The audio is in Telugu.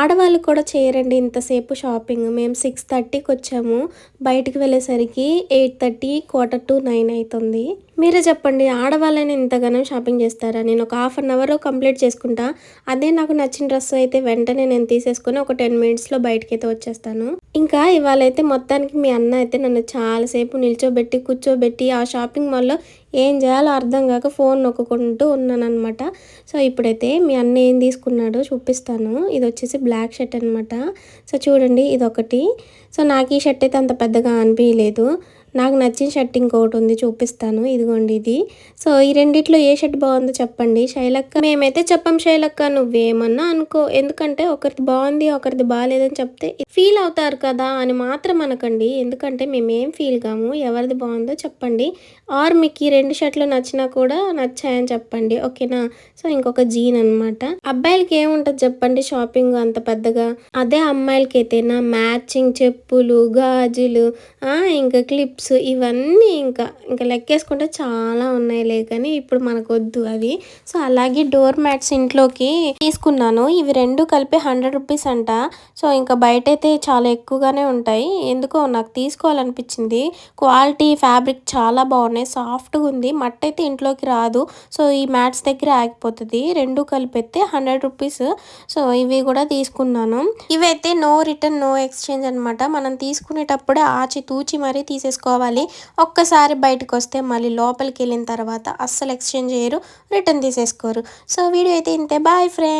ఆడవాళ్ళు కూడా చేయరండి ఇంతసేపు షాపింగ్. మేము సిక్స్ థర్టీకి వచ్చాము. బయటికి వెళ్ళేసరికి eight thirty quarter to nine అవుతుంది మీరే చెప్పండి ఆడవాళ్ళని ఇంతగానో షాపింగ్ చేస్తారా? నేను ఒక హాఫ్ అన్ అవర్లో కంప్లీట్ చేసుకుంటా. అదే నాకు నచ్చిన డ్రెస్ అయితే వెంటనే నేను తీసేసుకొని ఒక టెన్ మినిట్స్లో బయటకి అయితే వచ్చేస్తాను. ఇంకా ఇవాళ అయితే మొత్తానికి మీ అన్న అయితే నన్ను చాలాసేపు నిల్చోబెట్టి కూర్చోబెట్టి ఆ షాపింగ్ మాల్లో ఏం చేయాలో అర్థం కాక ఫోన్ నొక్కుంటూ ఉన్నానమాట సో ఇప్పుడైతే మీ అన్న ఏం తీసుకున్నాడో చూపిస్తాను. ఇది వచ్చేసి బ్లాక్ షర్ట్ అనమాట సో చూడండి ఇది ఒకటి సో నాకు ఈ షర్ట్ అయితే అంత పెద్దగా అనిపించలేదు నాకు నచ్చిన షర్ట్ ఇంకొకటి ఉంది చూపిస్తాను. ఇదిగోండి ఇది. సో ఈ రెండిట్లో ఏ షర్ట్ బాగుందో చెప్పండి. శైలక్క మేమైతే చెప్పం శైలక్క నువ్వేమన్నా అనుకో. ఎందుకంటే ఒకరిది బాగుంది ఒకరిది బాగాలేదని చెప్తే ఫీల్ అవుతారు కదా అని మాత్రం అనకండి. ఎందుకంటే మేమేం ఫీల్ కాము. ఎవరిది బాగుందో చెప్పండి. ఆర్ మీకు ఈ రెండు షర్ట్లు నచ్చినా కూడా నచ్చాయని చెప్పండి. ఓకేనా? సో ఇంకొక జీన్ అనమాట అబ్బాయిలకి ఏముంటది చెప్పండి షాపింగ్ అంత పెద్దగా? అదే అమ్మాయిలకి అయితేనా మ్యాచింగ్ చెప్పులు గాజులు ఇంకా క్లిప్ క్లిప్స్ ఇవన్నీ ఇంకా ఇంకా లెక్కేసుకుంటే చాలా ఉన్నాయిలే కానీ ఇప్పుడు మనకు వద్దు అవి. సో అలాగే డోర్ మ్యాట్స్ ఇంట్లోకి తీసుకున్నాను. ఇవి రెండు కలిపి హండ్రెడ్ రూపీస్ అంట. సో ఇంకా బయట అయితే చాలా ఎక్కువగానే ఉంటాయి. ఎందుకో నాకు తీసుకోవాలనిపించింది. క్వాలిటీ ఫ్యాబ్రిక్ చాలా బాగున్నాయి. సాఫ్ట్గా ఉంది. మట్ట అయితే ఇంట్లోకి రాదు. సో ఈ మ్యాట్స్ దగ్గర ఆగిపోతుంది. రెండు కలిపి అయితే హండ్రెడ్ రూపీస్. సో ఇవి కూడా తీసుకున్నాను. ఇవైతే నో రిటర్న్ నో ఎక్స్చేంజ్ అనమాట మనం తీసుకునేటప్పుడే ఆచి తూచి మరీ తీసేసుకోవాలి. తీసుకోవాలి. ఒక్కసారి బయటకు వస్తే మళ్ళీ లోపలికి వెళ్ళిన తర్వాత అస్సలు ఎక్స్చేంజ్ చేయరు రిటర్న్ తీసేసుకోరు. సో వీడియో అయితే ఇంతే. Bye friend.